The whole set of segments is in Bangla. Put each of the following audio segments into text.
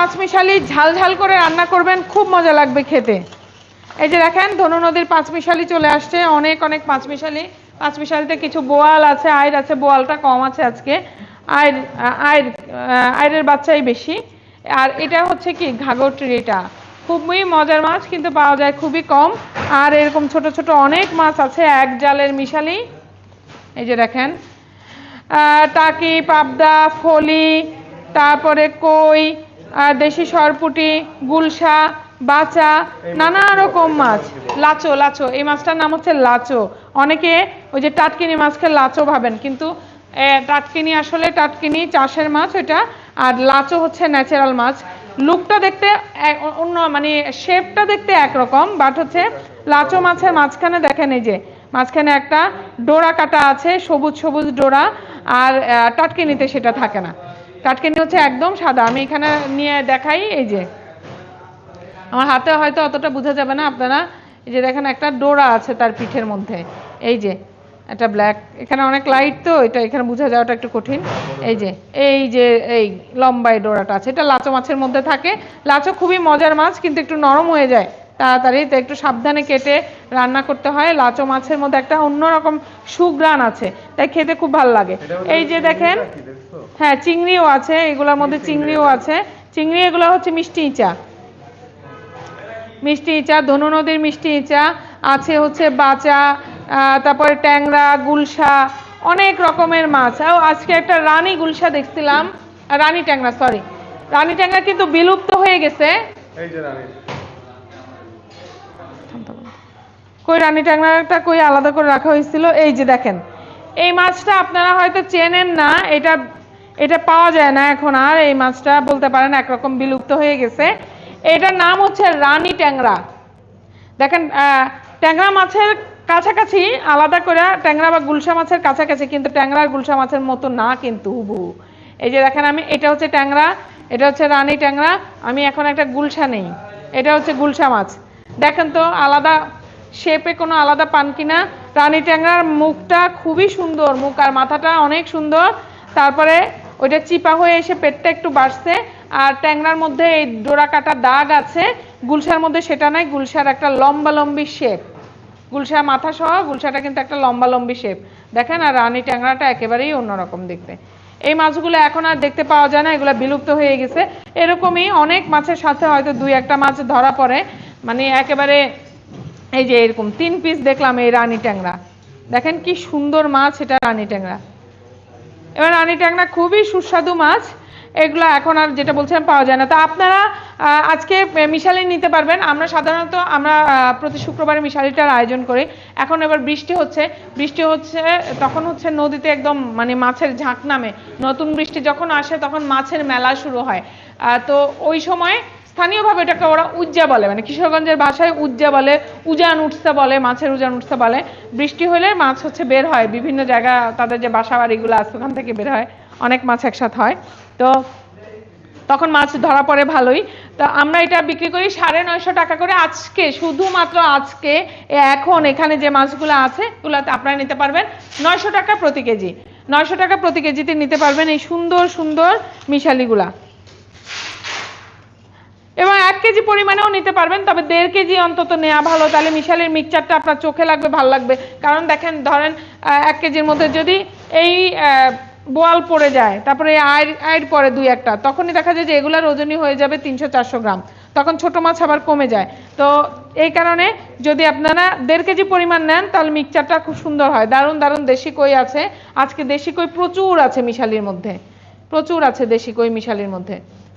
পাঁচমিশালি ঝাল ঝাল করে রান্না করবেন, খুব মজা লাগবে খেতে। এই যে দেখেন, ধনু নদীর পাঁচমিশালি চলে আসছে, অনেক অনেক পাঁচমিশালি পাঁচমিশালিতে কিছু বোয়াল আছে আয়ের আছে, বোয়ালটা কম আছে আজকে। আয়ের আয়ের আয়ের বাচ্চাই বেশি। আর এটা হচ্ছে কি ঘাগরটিটা খুবই মজার মাছ, কিন্তু পাওয়া যায় খুবই কম। আর এরকম ছোট ছোট অনেক মাছ আছে, এক জালের মিশালি। এই যে দেখেন টাকি, পাবদা, ফলি, তারপরে কই দেশি সরপুটি গুলশা বাচা নানা রকম মাছ। লাচো লাচো। এই মাছটার নাম হচ্ছে লাচো। অনেকে ওই যে টাটকিনি মাছকে লাচো ভাবেন কিন্তু টাটকিনি আসলে টাটকিনি চাষের মাছ এটা আর লাচো হচ্ছে ন্যাচারাল মাছ। লুকটা দেখতে অন্য মানে শেপটা দেখতে একরকম বাট হচ্ছে লাচো মাছের মাঝখানে দেখেন এই যে মাঝখানে একটা ডোরা কাটা আছে সবুজ সবুজ ডোরা আর টাটকিনিতে সেটা থাকে না। টাটকিনি হচ্ছে একদম সাদা। আমি এখানে নিয়ে দেখাই, এই যে। আমার হাতে হয়তো অতটা বোঝা যাবে না আপনারা। এই যে দেখেন, একটা ডোরা আছে তার পিঠের মধ্যে। এই যে, একটা ব্ল্যাক। এখানে অনেক লাইট তো, এটা এখানে বোঝা যাওয়াটা একটু কঠিন। এই যে এই যে, এই লম্বাই ডোরাটা আছে। এটা লাচো মাছের মধ্যে থাকে। লাচো খুবই মজার মাছ, কিন্তু একটু নরম হয়ে যায়। তাড়াতাড়ি। তো একটু সাবধানে কেটে রান্না করতে হয়। লাচো মাছের মধ্যে একটা অন্যরকম সুগ্রান আছে তাই খেতে খুব ভালো লাগে। এই যে দেখেন হ্যাঁ চিংড়িও আছে এগুলোর মধ্যে চিংড়িও আছে। চিংড়ি এগুলো হচ্ছে মিষ্টি ইচা। মিষ্টি ইচা ধনু নদীর মিষ্টি ইচা আছে হচ্ছে বাচা আহ, তারপরে ট্যাংরা গুলশা অনেক রকমের মাছ। আর আজকে একটা রানী গুলশা দেখছিলাম। রানী ট্যাংরা সরি রানী ট্যাংরা কিন্তু বিলুপ্ত হয়ে গেছে। এই যে রানী। কই, রানী ট্যাংরাটা কই আলাদা করে রাখা হয়েছিল? এই যে দেখেন, এই মাছটা আপনারা হয়তো চেনেন না, এটা এটা পাওয়া যায় না এখন আর, এই মাছটা বলতে পারেন একরকম বিলুপ্ত হয়ে গেছে। এটার নাম হচ্ছে রানী ট্যাংরা। দেখেন ট্যাংরা মাছের কাছাকাছি, আলাদা করে ট্যাংরা বা গুলশা মাছের কাছাকাছি, কিন্তু ট্যাংরা আর গুলশা মাছের মতো না কিন্তু হুবহু। এই যে দেখেন আমি, এটা হচ্ছে ট্যাংরা, এটা হচ্ছে রানী ট্যাংরা, আমি এখন একটা গুলশা নেই, এটা হচ্ছে গুলশা মাছ। দেখেন তো, আলাদা শেপে কোনো আলাদা পান কিনা। রানী ট্যাংরার মুখটা খুবই সুন্দর, মুখ আর মাথাটা অনেক সুন্দর। তারপরে ওইটা চিপা হয়ে এসে পেটটা একটু বাড়ছে। আর ট্যাংরার মধ্যে এই ডোরা কাটা দাগ আছে, গুলশার মধ্যে সেটা নাই গুলশার একটা লম্বা লম্বি শেপ গুলশা মাথা সহ, গুলশাটা কিন্তু একটা লম্বা লম্বি শেপ দেখেন, আর রানী ট্যাংরাটা একেবারেই অন্যরকম দেখতে। এই মাছগুলো এখন আর দেখতে পাওয়া যায় না, এগুলো বিলুপ্ত হয়ে গেছে। এরকমই অনেক মাছের সাথে হয়তো দুই একটা মাছ ধরা পড়ে। মানে একেবারে এই যে এরকম তিন পিস দেখলাম এই রানি ট্যাংরা। দেখেন কি সুন্দর মাছ এটা রানি ট্যাংরা। এবার রানি ট্যাংরা খুবই সুস্বাদু মাছ। এগুলো এখন আর যেটা বলছেন পাওয়া যায় না। তো আপনারা আজকে মিশালি নিতে পারবেন। আমরা সাধারণত, আমরা প্রতি শুক্রবারে মিশালিটার আয়োজন করি। এখন এবার বৃষ্টি হচ্ছে। বৃষ্টি হচ্ছে, তখন হচ্ছে নদীতে একদম মানে মাছের ঝাঁক নামে। নতুন বৃষ্টি যখন আসে, তখন মাছের মেলা শুরু হয়। তো ওই সময় স্থানীয়ভাবে এটাকে ওরা উজ্জা বলে মানে কিশোরগঞ্জের ভাষায় উজ্জা বলে, উজান উঠতে বলে, মাছের উজান উঠতে বলে। বৃষ্টি হলে মাছ হচ্ছে বের হয়, বিভিন্ন জায়গা তাদের যে বাসা বাড়িগুলো আছে, ওখান থেকে বের হয়, অনেক মাছ একসাথে হয়। তো তখন মাছ ধরা পড়ে ভালোই। তো আমরা এটা বিক্রি করি সাড়ে নয়শো টাকা করে আজকে, শুধুমাত্র আজকে এখন এখানে যে মাছগুলো আছে, এগুলোতে আপনারা নিতে পারবেন নয়শো টাকা প্রতি কেজি। নয়শো টাকা প্রতি কেজিতে নিতে পারবেন এই সুন্দর সুন্দর মিশালিগুলা। এবং এক কেজি পরিমাণেও নিতে পারবেন, তবে দেড় কেজি অন্তত নেওয়া ভালো। তাহলে মিশালির মিক্সচারটা আপনার চোখে লাগবে, ভালো লাগবে। কারণ দেখেন, ধরেন এক কেজির মধ্যে যদি এই বোয়াল পড়ে যায়, তারপরে আয়ের আয়ের পরে দুই একটা, তখনই দেখা যায় যে এগুলার ওজনই হয়ে যাবে তিনশো চারশো গ্রাম। তখন ছোট মাছ আবার কমে যায়। তো এই কারণে যদি আপনারা দেড় কেজি পরিমাণ নেন, তাহলে মিক্সচারটা খুব সুন্দর হয়। দারুণ দারুণ দেশি কই আছে। আজকে দেশি কই প্রচুর আছে মিশালির মধ্যে। প্রচুর আছে দেশি কই মিশালির মধ্যে।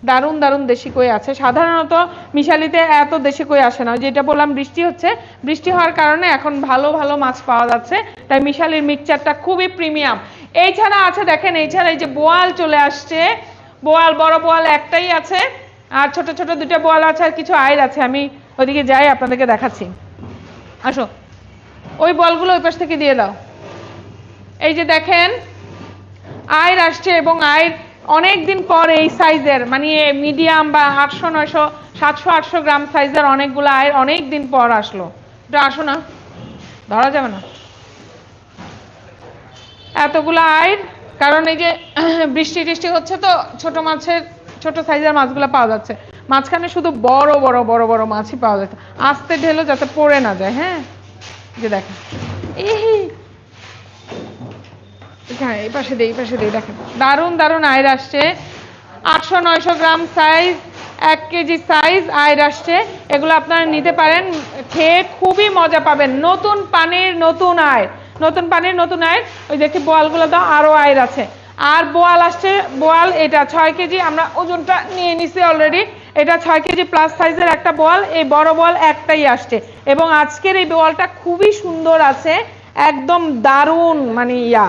দারুণ দারুণ দেশি কই আছে। সাধারণত মিশালিতে এত দেশি কই আসে না। যেটা বললাম, বৃষ্টি হচ্ছে। বৃষ্টি হওয়ার কারণে এখন ভালো ভালো মাছ পাওয়া যাচ্ছে। তাই মিশালির মিক্সচারটা খুবই প্রিমিয়াম। এই ছাড়া আছে, দেখেন এই ছাড়া এই যে বোয়াল চলে আসছে। বোয়াল, বড় বোয়াল একটাই আছে। আর ছোট ছোট দুটো বোয়াল আছে, আর কিছু আয়ের আছে। আমি ওইদিকে যাই, আপনাদেরকে দেখাচ্ছি। আসো। ওই বলগুলো ওই পাশ থেকে দিয়ে দাও। এই যে দেখেন আয়ের আসছে এবং আয়ের অনেক দিন পর এই সাইজের মানে মিডিয়াম বা আটশো, নয়শো, সাতশো, আটশো গ্রাম সাইজের অনেকগুলো আয়ের অনেক দিন পর আসলো। এটা আসো না, ধরা যাবে না। এতগুলো আয়ের, কারণ এই যে বৃষ্টি টিষ্টি হচ্ছে তো, ছোট মাছের, ছোট সাইজের মাছগুলো পাওয়া যাচ্ছে। মাঝখানে শুধু বড় বড় বড় বড় মাছই পাওয়া যাচ্ছে। আস্তে ঢেলো যাতে পড়ে না যায় হ্যাঁ? যে দেখেন। এই হ্যাঁ এই পাশে দিয়ে এই পাশে দিয়ে দেখেন। দারুণ দারুণ আয়ের আসছে। আটশো নয়শো গ্রাম সাইজ এক কেজি সাইজ আয়ের আসছে। এগুলো আপনারা নিতে পারেন। খেয়ে খুবই মজা পাবেন। নতুন পানির নতুন আয় নতুন পানির নতুন আয় ওই দেখি বোয়ালগুলো তো আরও আয়ের আছে। আর বোয়াল আসছে, বোয়াল এটা ছয় কেজি, আমরা ওজনটা নিয়ে নিছি অলরেডি এটা ছয় কেজি প্লাস সাইজের একটা বোয়াল, এই বড় বোয়াল একটাই আসছে। এবং আজকের এই বোয়ালটা খুবই সুন্দর আছে। একদম দারুণ মানে ইয়া।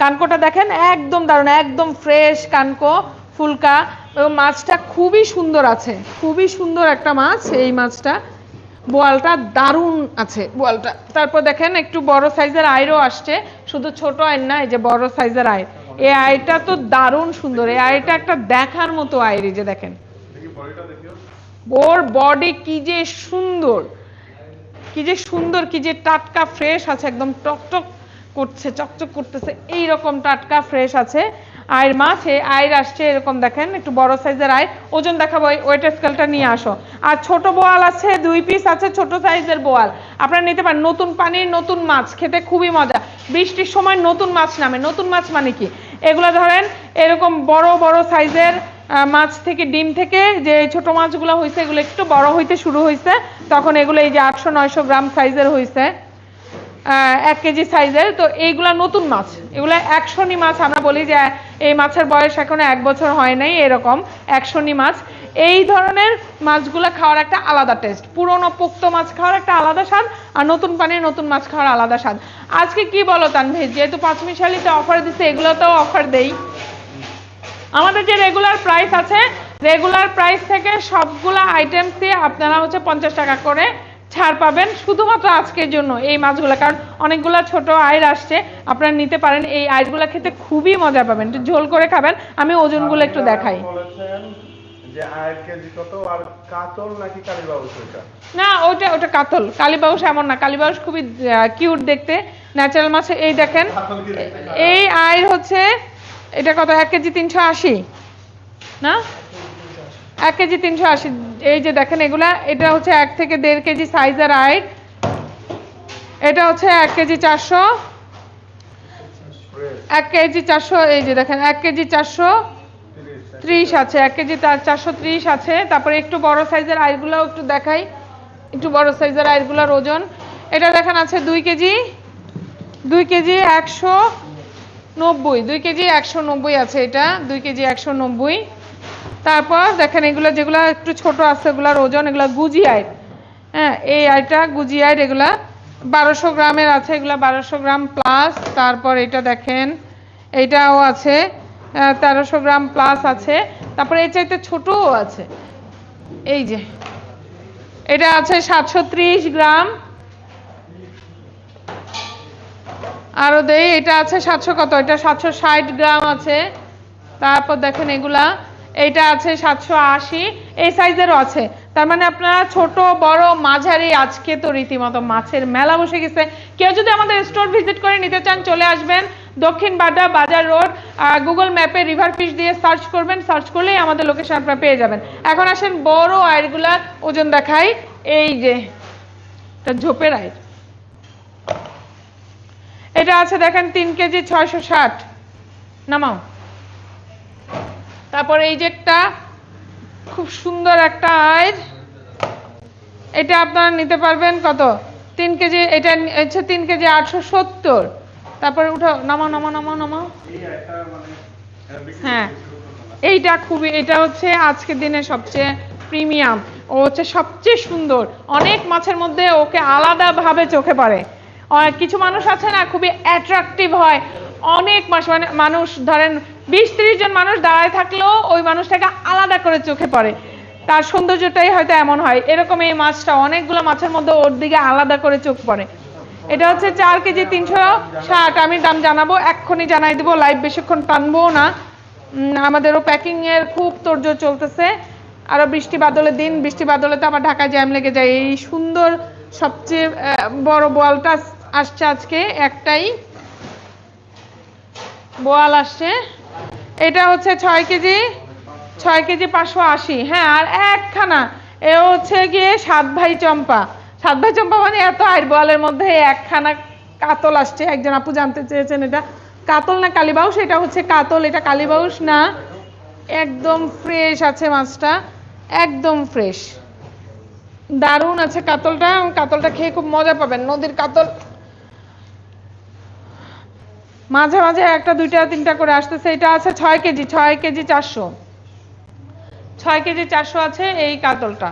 কানকোটা দেখেন, একদম দারুণ, একদম ফ্রেশ কানকো, ফুলকা। এবং মাছটা খুবই সুন্দর আছে, খুবই সুন্দর একটা মাছ, এই মাছটা। বোয়ালটা দারুণ আছে বোয়ালটা। তারপর দেখেন একটু বড় সাইজের আয়রও আসছে, শুধু ছোট আয় না, এই যে বড় সাইজের আয় এই আয়টা তো দারুণ সুন্দর এই আয়টা একটা দেখার মতো আয়ের যে দেখেন। ওর বডি কি যে সুন্দর, কি যে সুন্দর, কি যে টাটকা ফ্রেশ আছে, একদম টকটক করছে, চকচক করতেছে এই রকম টাটকা ফ্রেশ আছে। আয়ের মাছ আয়ের আসছে, এরকম দেখেন, একটু বড় সাইজের আয়। ওজন দেখাবো ওয়েট স্কেলটা নিয়ে আসো। আর ছোট বোয়াল আছে, দুই পিস আছে, ছোট সাইজের বোয়াল। আপনারা নিতে পারেন, নতুন পানির নতুন মাছ, খেতে খুবই মজা। বৃষ্টির সময় নতুন মাছ নামে, নতুন মাছ মানে কি? এগুলো ধরেন, এরকম বড় বড় সাইজের মাছ থেকে, ডিম থেকে, যে ছোট মাছগুলো হয়েছে এগুলো একটু বড় হইতে শুরু হয়েছে তখন এগুলো এই যে আটশো, নয়শো গ্রাম সাইজের হয়েছে এক কেজি সাইজের, তো এইগুলা নতুন মাছ। এগুলা একশনি মাছ, আমরা বলি যে, এই মাছের বয়স এখনও এক বছর হয় নাই, এরকম একশোনি মাছ। এই ধরনের মাছগুলো খাওয়ার একটা আলাদা টেস্ট পুরনো পোক্ত মাছ খাওয়ার একটা আলাদা স্বাদ, আর নতুন পানির নতুন মাছ খাওয়ার আলাদা স্বাদ। আজকে কি বলো, তানভীর? যেহেতু পাঁচমিশালিতে অফার দিচ্ছে এগুলোতেও অফার দেই। আমাদের যে রেগুলার প্রাইস আছে রেগুলার প্রাইস থেকে সবগুলা আইটেমস দিয়ে আপনারা হচ্ছে পঞ্চাশ টাকা করে ছাড় পাবেন শুধুমাত্র আজকের জন্য এই মাছগুলো কারণ অনেকগুলো ছোট আয়ের আসছে। আপনারা নিতে পারেন এই আইসগুলো খেতে খুবই মজা পাবেন। একটু ঝোল করে খাবেন আমি ওজনগুলো একটু দেখাই। যে আয়ের কেজি কত আর কাতল নাকি কালীবাবু সেটা না ওটা ওটা কাতল। কালীবাউস এমন না কালীবাউস খুবই কিউট দেখতে। ন্যাচারাল মাছ এই দেখেন। এই আয়ের হচ্ছে এটা কত এক কেজি তিনশো আশি? না? এক কেজি তিনশো আশি। এই যে দেখেন এগুলা, এটা হচ্ছে এক থেকে দেড় কেজি সাইজের আইট এটা হচ্ছে এক কেজি চারশো। এক কেজি চারশো, এই যে দেখেন, এক কেজি চারশো ত্রিশ আছে। এক কেজি চারশো ত্রিশ আছে। তারপরে একটু বড় সাইজের আইগুলো একটু দেখাই। একটু বড় সাইজের আইগুলোর ওজন। এটা দেখেন আছে দুই কেজি দুই কেজি একশো নব্বই। দুই কেজি একশো নব্বই আছে এটা। দুই কেজি একশো নব্বই। তারপর দেখেন এগুলো যেগুলো একটু ছোট আছে, এগুলোর ওজন, এগুলো গুজি আইট হ্যাঁ এই আইটা গুজি আইট এগুলা বারোশো গ্রামের আছে, এগুলা বারোশো গ্রাম প্লাস তারপর এটা দেখেন এইটাও আছে তেরোশো গ্রাম প্লাস আছে। তারপরে এর চাইতে ছোটও আছে। এই যে, এটা আছে সাতশো ত্রিশ গ্রাম। আরও দেই, এটা আছে সাতশো কত? এটা সাতশো ষাট গ্রাম আছে। তারপর দেখেন এগুলা এইটা আছে সাতশো আশি, এই সাইজেরও আছে। তার মানে আপনারা ছোট, বড়, মাঝারি, আজকে তো রীতিমতো মাছের মেলা বসে গেছে। কেউ যদি আমাদের স্টোর ভিজিট করে নিতে চান, চলে আসবেন দক্ষিণ বাড্ডা বাজার রোড গুগল ম্যাপে রিভার ফিশ দিয়ে সার্চ করবেন। সার্চ করলেই আমাদের লোকেশন আপনারা পেয়ে যাবেন। এখন আসেন বড় আয়েরগুলার ওজন দেখাই। এই যে, এটা ঝোপের আয়ের এটা আছে দেখেন তিন কেজি ছয়শো ষাট। নামাও। তারপর এই যে একটা খুব সুন্দর একটা আয়ের। এটা আপনারা নিতে পারবেন কত? তিন কেজি এটা হচ্ছে তিন কেজি আটশো সত্তর। তারপরে উঠো একটা মানে আহ, বিক্রি হ্যাঁ। এইটা খুবই এটা হচ্ছে আজকের দিনে সবচেয়ে প্রিমিয়াম। ও হচ্ছে সবচেয়ে সুন্দর। অনেক মাছের মধ্যে ওকে আলাদাভাবে চোখে পড়ে। কিছু মানুষ আছে না খুবই অ্যাট্রাকটিভ হয়। অনেক মাস মানে মানুষ ধরেন বিশ ত্রিশ জন মানুষ দাঁড়ায় থাকলেও ওই মানুষটাকে আলাদা করে চোখে পড়ে। তার সৌন্দর্যটাই হয়তো এমন হয়। এরকম এই মাছটা, অনেকগুলো মাছের মধ্যে ওর দিকে আলাদা করে চোখ পড়ে। এটা হচ্ছে চার কেজি তিনশো ষাট। আমি দাম জানাব, এক্ষুনি জানাই দিব, লাইভ বেশিক্ষণ টানবো না। আমাদেরও প্যাকিং এর খুব তোড়জোড় চলতেছে। আরও বৃষ্টি বাদলের দিন, বৃষ্টি বাদলে তো আবার ঢাকা জ্যাম লেগে যায়। এই সুন্দর সবচেয়ে বড় বোয়ালটা আসছে আজকে একটাই। বোয়াল আসছে। এটা হচ্ছে ছয় কেজি ছয় কেজি পাঁচশো আশি। হ্যাঁ আর একখানা। এ হচ্ছে গিয়ে সাত ভাই চম্পা। সাত ভাই চম্পা মানে এত আইর বলের মধ্যে একখানা কাতল আসছে। একজন আপু জানতে চেয়েছেন এটা। কাতল না কালীবাউস? এটা হচ্ছে কাতল। এটা কালীবাউস না, একদম ফ্রেশ আছে মাছটা। একদম ফ্রেশ দারুণ আছে কাতলটা। কাতলটা খেয়ে খুব মজা পাবেন। নদীর কাতল মাঝে মাঝে একটা দুইটা তিনটা করে আসতেছে। এটা আছে ছয় কেজি ছয় কেজি চারশো। ছয় কেজি চারশো আছে এই কাতলটা।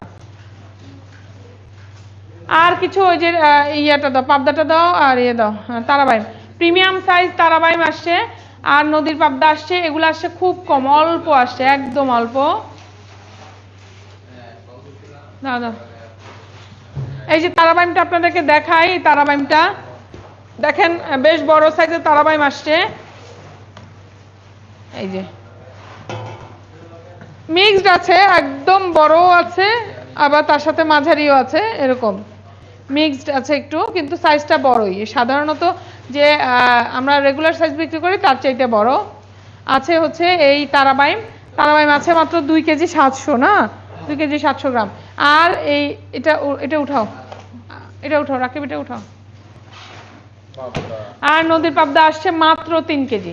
আর কিছু ওই যে ইয়েটা দাও পাবদাটা দাও আর ইয়ে দাও হ্যাঁ, তারাবাইম। প্রিমিয়াম সাইজ তারাবাইম আসছে আর নদীর পাবদা আসছে এগুলো আসছে খুব কম অল্প আসছে একদম অল্প। দাও দাও। এই যে তারাবাইমটা আপনাদেরকে দেখাই তারাবাইমটা। দেখেন বেশ বড় সাইজের তারাবাইম আসছে। এই যে। মিক্সড আছে, একদম বড়ও আছে, আবার তার সাথে মাঝারিও আছে, এরকম। মিক্সড আছে একটু, কিন্তু সাইজটা বড়ই। সাধারণত যে আমরা রেগুলার সাইজ বিক্রি করি, তার চাইতে বড়। আছে হচ্ছে এই তারাবাইম। তারাবাইম আছে মাত্র দুই কেজি সাতশো, না? দুই কেজি সাতশো গ্রাম। আর এই, এটা এটা উঠাও। এটা উঠাও, রাকিব, এটা উঠাও। আর নদীর পাবদা আসছে মাত্র তিন কেজি।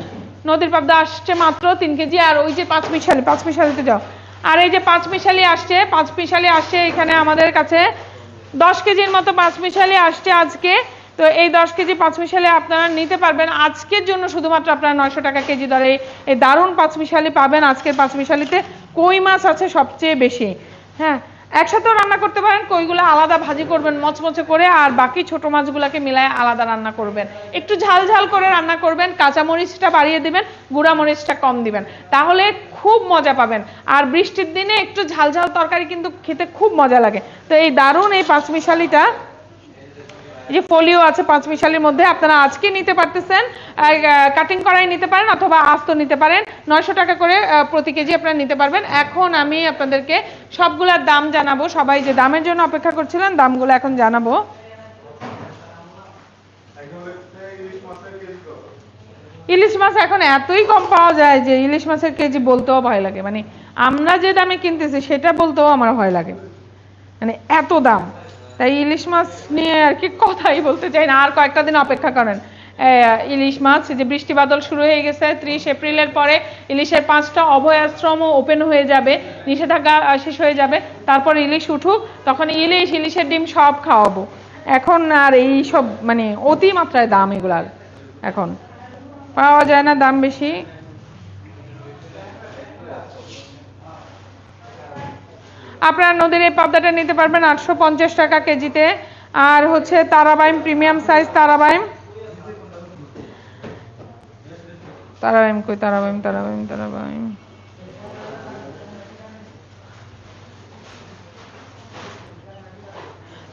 নদীর পাবদা আসছে মাত্র তিন কেজি, আর ওই যে পাঁচ মিশালি, পাঁচ মিশালিতে যাও। আর এই যে পাঁচ মিশালি আসছে, পাঁচ মিশালি আসছে এখানে আমাদের কাছে। দশ কেজির মতো পাঁচ মিশালি আসছে আজকে। তো এই দশ কেজি পাঁচ মিশালি আপনারা নিতে পারবেন। আজকের জন্য শুধুমাত্র আপনারা নয়শো টাকা কেজি দরে এই দারুণ পাঁচ মিশালি পাবেন। আজকের পাঁচ মিশালিতে কই মাছ আছে সবচেয়ে বেশি। হ্যাঁ একসাথেও রান্না করতে পারেন, কইগুলো আলাদা ভাজি করবেন, মচমচে করে, আর বাকি ছোট মাছগুলোকে মিলায় আলাদা রান্না করবেন। একটু ঝাল ঝাল করে রান্না করবেন কাঁচা মরিচটা বাড়িয়ে দিবেন গুঁড়া মরিচটা কম দিবেন। তাহলে খুব মজা পাবেন। আর বৃষ্টির দিনে একটু ঝাল ঝাল তরকারি কিন্তু খেতে খুব মজা লাগে। তো এই দারুণ এই পাঁচমিশালিটা যে ফলিও আছে পাঁচ মিশালির মধ্যে, আপনারা আজকে নিতে পারতেছেন কাটিং করাই নিতে পারেন অথবা আস্ত নিতে পারেন। নয়শো টাকা করে প্রতি কেজি আপনারা নিতে পারবেন। এখন আমি আপনাদেরকে সবগুলার দাম জানাব। সবাই যে দামের জন্য অপেক্ষা করছিলেন, দামগুলো এখন জানাব? ইলিশ মাছ এখন এতই কম পাওয়া যায় যে ইলিশ মাছের কেজি বলতেও ভয় লাগে। মানে আমরা যে দামে কিনতেছি, সেটা বলতেও আমার ভয় লাগে। মানে এত দাম। তাই ইলিশ মাছ নিয়ে আর কি কথাই বলতে চাই না। আর কয়েকটা দিন অপেক্ষা করেন। ইলিশ মাছ যে বৃষ্টি বাদল শুরু হয়ে গেছে, ত্রিশ এপ্রিলের পরে ইলিশের পাঁচটা অভয় আশ্রমও ওপেন হয়ে যাবে, নিষেধাজ্ঞা শেষ হয়ে যাবে। তারপর ইলিশ উঠুক, তখন ইলিশ, ইলিশের ডিম সব খাওয়াবো। এখন আর এই সব মানে অতি মাত্রায় দাম এগুলার। এখন পাওয়া যায় না দাম বেশি। আপনারা নদীর এই পাবদাটা নিতে পারবেন আটশো পঞ্চাশ টাকা কেজিতে। আর হচ্ছে তারাবাইম, প্রিমিয়াম সাইজ তারাবাইম। তারাবাইম কই? তারাবাইম তারাবাইম তারাবাইম।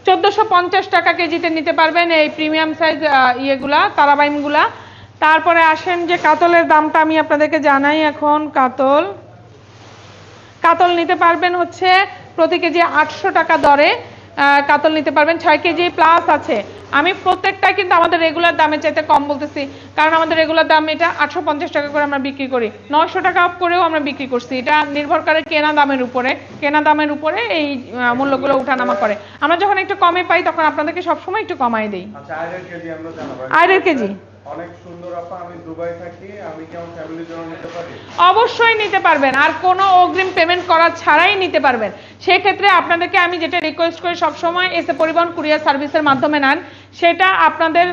চোদ্দোশো পঞ্চাশ টাকা কেজিতে নিতে পারবেন এই প্রিমিয়াম সাইজ ইয়েগুলা, তারাবাইমগুলা। তারপরে আসেন যে কাতলের দামটা আমি আপনাদেরকে জানাই এখন। কাতল কাতল নিতে পারবেন হচ্ছে প্রতি কেজি আটশো টাকা দরে কাতল নিতে পারবেন। ছয় কেজি প্লাস আছে। আমি প্রত্যেকটা কিন্তু আমাদের রেগুলার দামের চাইতে কম বলতেছি। কারণ আমাদের রেগুলার দাম এটা আটশো পঞ্চাশ টাকা করে আমরা বিক্রি করি। নশো টাকা করেও আমরা বিক্রি করছি। এটা নির্ভর করে কেনা দামের উপরে। কেনা দামের উপরে এই মূল্যগুলো উঠানামা করে। আমরা যখন একটু কমে পাই তখন আপনাদেরকে সবসময় একটু কমাই দিই। আয়ের কেজি। অনেক সুন্দর আপা, আমি দুবাই থাকি, আমি কি আমার ফ্যামিলির জন্য নিতে পারি? অবশ্যই নিতে পারবেন, আর কোনো অগ্রিম পেমেন্ট করা ছাড়াই নিতে পারবেন। সেক্ষেত্রে আপনাদেরকে আমি যেটা রিকোয়েস্ট করি সবসময় এসে পরিবহন কুরিয়ার সার্ভিসের মাধ্যমে নেন। সেটা আপনাদের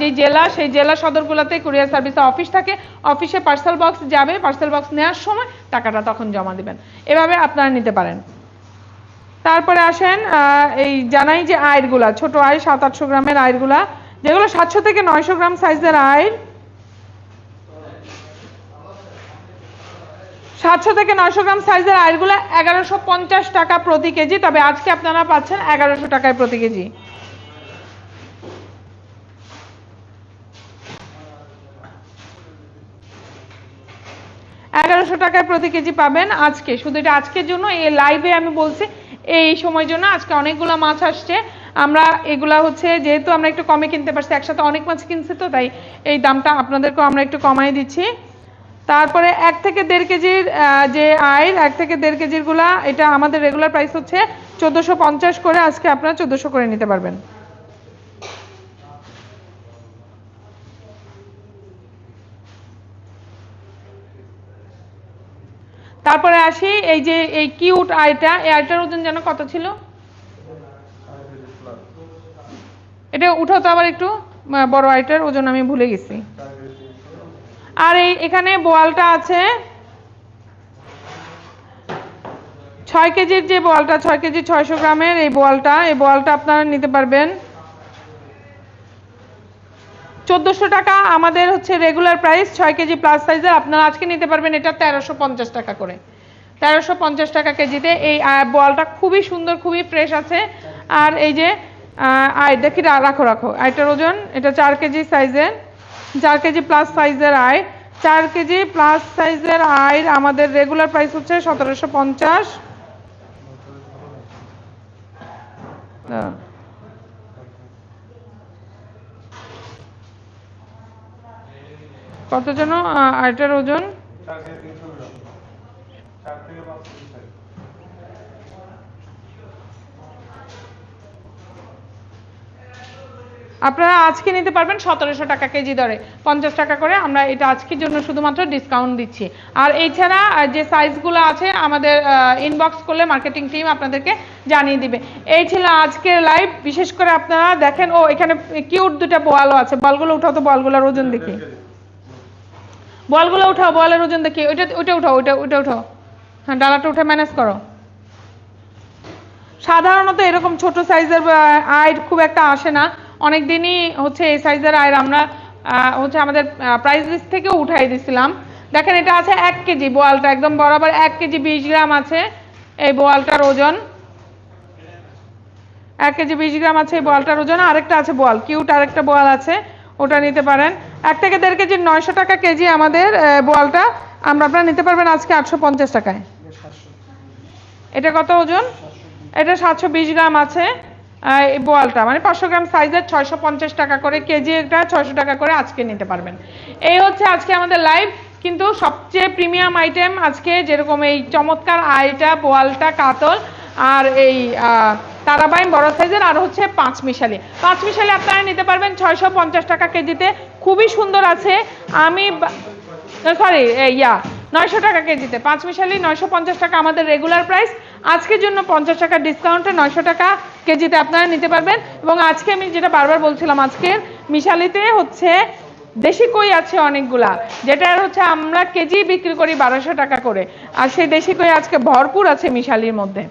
যে জেলা, সেই জেলা সদরগুলোতে কুরিয়ার সার্ভিসের অফিস থাকে অফিসে পার্সেল বক্স যাবে পার্সেল বক্স নেওয়ার সময় টাকাটা তখন জমা দেবেন। এভাবে আপনারা নিতে পারেন। তারপরে আসেন এই জানাই যে আয়েরগুলা, ছোট আয় সাত আটশো গ্রামের আয়েরগুলা। যেগুলো সাতশো থেকে নয়শো গ্রাম সাইজের আয়ের সাতশো থেকে নয়শো গ্রাম সাইজের আয়েরগুলো এগারোশো পঞ্চাশ টাকা প্রতি কেজি, তবে আজকে আপনারা পাচ্ছেন এগারোশো টাকায় প্রতি কেজি। এগারোশো টাকায় প্রতি কেজি পাবেন আজকে। শুধু এটা আজকের জন্য, এই লাইভে আমি বলছি, এই সময়ের জন্য আজকে অনেকগুলো মাছ আসছে। আমরা এগুলা হচ্ছে, যেহেতু আমরা একটু কমে কিনতে পারছি, একসাথে অনেক মাছ কিনছি তো, তাই এই দামটা আপনাদেরকেও আমরা একটু কমাই দিচ্ছি। তারপরে এক থেকে দেড় কেজির যে আয়ের, এক থেকে দেড় কেজিরগুলা এটা আমাদের রেগুলার প্রাইস হচ্ছে চোদ্দোশো করে, আজকে আপনারা চোদ্দোশো করে নিতে পারবেন। তারপরে আসি, এই যে, এই কিউট আয়টা, এই আয়টার ওজন যেন কত ছিল? এটা উঠাও তো আবার একটু বড় আইটার ওজন আমি ভুলে গেছি। আর এই এখানে বোয়ালটা আছে। ছয় কেজির যে বোয়ালটা ছয় কেজি ছয়শো গ্রামের এই বোয়ালটা এই বোয়ালটা আপনারা নিতে পারবেন। চোদ্দোশো টাকা আমাদের হচ্ছে রেগুলার প্রাইস ছয় কেজি প্লাস সাইজের আপনারা আজকে নিতে পারবেন এটা তেরোশো পঞ্চাশ টাকা করে। তেরোশো পঞ্চাশ টাকা কেজিতে এই আহ, বোয়ালটা খুবই সুন্দর খুবই ফ্রেশ আছে। আর এই যে আহ, আয় দেখি রাখো রাখো। আয়টার ওজন এটা চার কেজি সাইজের চার কেজি প্লাস সাইজের আয়। চার কেজি প্লাস সাইজের আয়ের আমাদের রেগুলার প্রাইস হচ্ছে সতেরোশো পঞ্চাশ। কত যেন আয়টার ওজন চার থেকে তিনশো গ্রাম চার থেকে পাঁচ কেজি size। আপনারা আজকে নিতে পারবেন সতেরোশো টাকা কেজি দরে। পঞ্চাশ টাকা করে আমরা এটা আজকের জন্য শুধুমাত্র ডিসকাউন্ট দিচ্ছি। আর এছাড়া যে সাইজগুলো আছে, আমাদের ইনবক্স করলে মার্কেটিং টিম আপনাদেরকে জানিয়ে দিবে। এই ছিল আজকের লাইভ বিশেষ করে আপনারা দেখেন, ও, এখানে কিউট দুটা বোয়ালও আছে। বলগুলো উঠাও তো, বলগুলোর ওজন দেখি। বলগুলো উঠাও, বলের ওজন দেখি। ওইটা ওইটা উঠাও, ওইটা ওইটা উঠাও। হ্যাঁ ডালাটা উঠে ম্যানেজ করো। সাধারণত এরকম ছোট সাইজের আয় খুব একটা আসে না। অনেক দিনই হচ্ছে এই সাইজের আয়ের আমরা হচ্ছে আমাদের প্রাইস লিস্ট থেকেও উঠাই দিছিলাম। দেখেন এটা আছে এক কেজি বোয়ালটা, একদম বরাবর এক কেজি বিশ গ্রাম আছে এই বোয়ালটার ওজন। এক কেজি বিশ গ্রাম আছে এই বোয়ালটার ওজন, আরেকটা আছে বোয়াল, কিউট আরেকটা বোয়াল আছে, ওটা নিতে পারেন। এক থেকে দেড় কেজি নয়শো টাকা কেজি আমাদের বোয়ালটা, আমরা আপনারা নিতে পারবেন আজকে আটশো পঞ্চাশ টাকায়। এটা কত ওজন? এটা সাতশো বিশ গ্রাম আছে। এই বোয়ালটা মানে পাঁচশো গ্রাম সাইজের ছয়শো পঞ্চাশ টাকা করে কেজি এটা ছয়শো টাকা করে আজকে নিতে পারবেন। এই হচ্ছে আজকে আমাদের লাইভ কিন্তু সবচেয়ে প্রিমিয়াম আইটেম আজকে যেরকম এই চমৎকার আইটা, বোয়ালটা, কাতল, আর এই তারাবাইন বড় সাইজের, আর হচ্ছে পাঁচ মিশালি পাঁচ মিশালি আপনারা নিতে পারবেন ছয়শো পঞ্চাশ টাকা কেজিতে, খুবই সুন্দর আছে। আমি সরি ইয়া, নয়শো টাকা কেজিতে। পাঁচ মিশালি নয়শো পঞ্চাশ টাকা আমাদের রেগুলার প্রাইস আজকের জন্য পঞ্চাশ টাকা ডিসকাউন্টে নয়শো টাকা। কেজিতে আপনারা নিতে পারবেন। এবং আজকে আমি যেটা বারবার বলছিলাম, আজকের মিশালিতে হচ্ছে দেশি কই আছে অনেকগুলা, যেটা হচ্ছে আমরা কেজি বিক্রি করি বারোশো টাকা করে। আর সেই দেশি কই আজকে ভরপুর আছে মিশালির মধ্যে।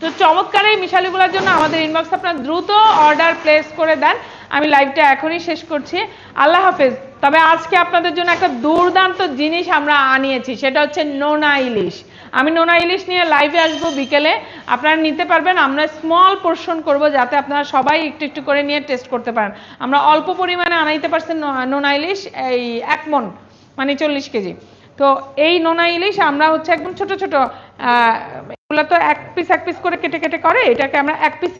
তো চমৎকার এই মিশালিগুলোর জন্য আমাদের ইনবক্স আপনার দ্রুত অর্ডার প্লেস করে দেন। আমি লাইভটা এখনই শেষ করছি। আল্লাহ হাফেজ। তবে আজকে আপনাদের জন্য একটা দুর্দান্ত জিনিস আমরা আনিয়েছি, সেটা হচ্ছে নোনা ইলিশ। আমি নোনা ইলিশ নিয়ে লাইভে আসব বিকেলে। আপনারা নিতে পারবেন, আমরা স্মল পোর্শন করব যাতে আপনারা সবাই একটু একটু করে নিয়ে টেস্ট করতে পারেন। আমরা অল্প পরিমাণে আনাইতে পারছেন নোনা ইলিশ, এই এক মন মানে চল্লিশ কেজি। তো এই নোনা ইলিশ আমরা হচ্ছে একদম ছোট ছোট এগুলো তো এক পিস এক পিস করে কেটে কেটে করে, এটাকে আমরা এক পিস